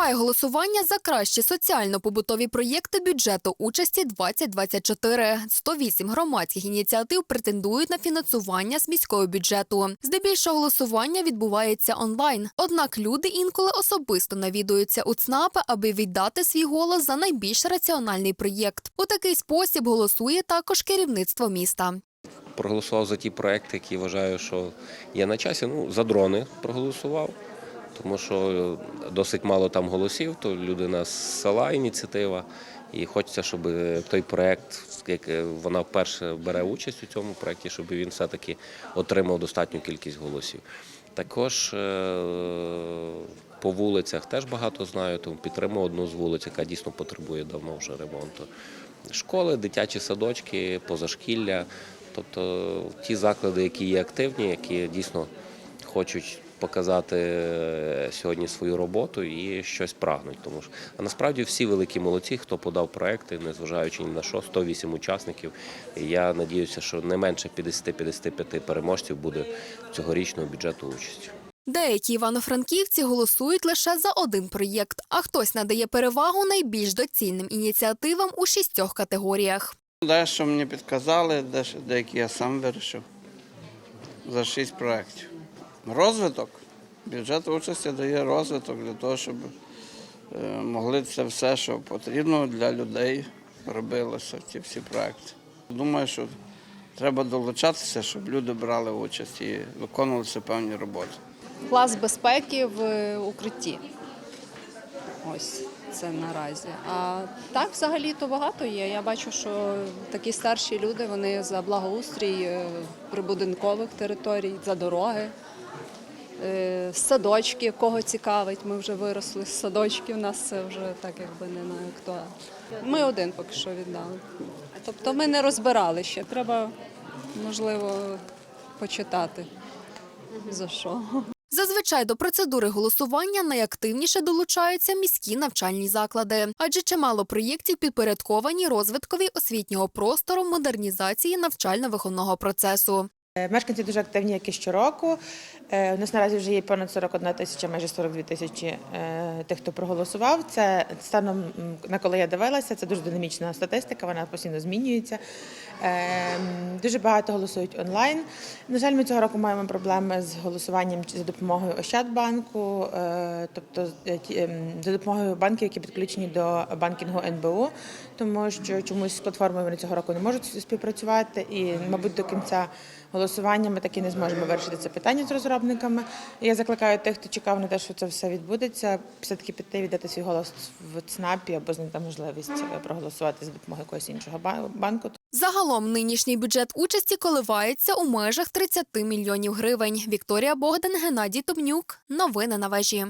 Триває голосування за кращі соціально-побутові проєкти бюджету участі 2024. 108 громадських ініціатив претендують на фінансування з міського бюджету. Здебільшого голосування відбувається онлайн. Однак люди інколи особисто навідуються у ЦНАПи, аби віддати свій голос за найбільш раціональний проєкт. У такий спосіб голосує також керівництво міста. проголосував за ті проекти, які вважаю, що є на часі. Ну, за дрони проголосував, тому що досить мало там голосів, то людина з села ініціатива. І хочеться, щоб той проект, як вона вперше бере участь у цьому проєкті, щоб він все-таки отримав достатню кількість голосів. Також е, по вулицях теж багато знаю, тому підтримую одну з вулиць, яка дійсно потребує давно вже ремонту. Школи, дитячі садочки, позашкілля, тобто ті заклади, які є активні, які дійсно хочуть показати е, сьогодні свою роботу і щось прагнуть. Тому що а насправді всі великі молодці, хто подав проекти, незважаючи ні на що, 108 учасників. І я надіюся, що не менше 50-55 переможців буде цьогорічного бюджету участі. Деякі івано-франківці голосують лише за один проєкт, а хтось надає перевагу найбільш доцільним ініціативам у шістьох категоріях. Дещо мені підказали, дещо, деякі я сам вирішив за шість проєктів. Розвиток. Бюджет участі дає розвиток для того, щоб е, могли це все, що потрібно для людей, робилося ці всі проекти. Думаю, що треба долучатися, щоб люди брали участь і виконувалися певні роботи. клас безпеки в е, укритті. Ось це наразі. А так взагалі то багато є. Я бачу, що такі старші люди вони за благоустрій е, прибудинкових територій, за дороги, е, садочки, кого цікавить. Ми вже виросли з садочків, у нас це вже так якби не на актуально. Ми один поки що віддали. Тобто ми не розбирали ще. Треба, можливо, почитати за що. Зазвичай до процедури голосування найактивніше долучаються міські навчальні заклади, адже чимало проєктів підпорядковані розвиткові освітнього простору модернізації навчально-виховного процесу. Е, Мешканці дуже активні, як і щороку. Е, У нас наразі вже є понад 41 тисяча, майже 42 тисячі е, тих, хто проголосував. Це станом на коли я дивилася, це дуже динамічна статистика, вона постійно змінюється. Дуже багато голосують онлайн. На жаль, ми цього року маємо проблеми з голосуванням за допомогою Ощадбанку, тобто ем, за допомогою банків, які підключені до банкінгу НБУ, тому що чомусь з платформою вони цього року не можуть співпрацювати, і, мабуть, до кінця голосування ми таки не зможемо вирішити це питання з розробниками. І Я закликаю тих, хто чекав на те, що це все відбудеться, все-таки піти віддати свій голос в ЦНАПі або знайти можливість е, проголосувати за допомогою якогось іншого ба- банку. Загалом нинішній бюджет участі коливається у межах 30 мільйонів гривень. Вікторія Богдан, Геннадій Томнюк. Новини на вежі.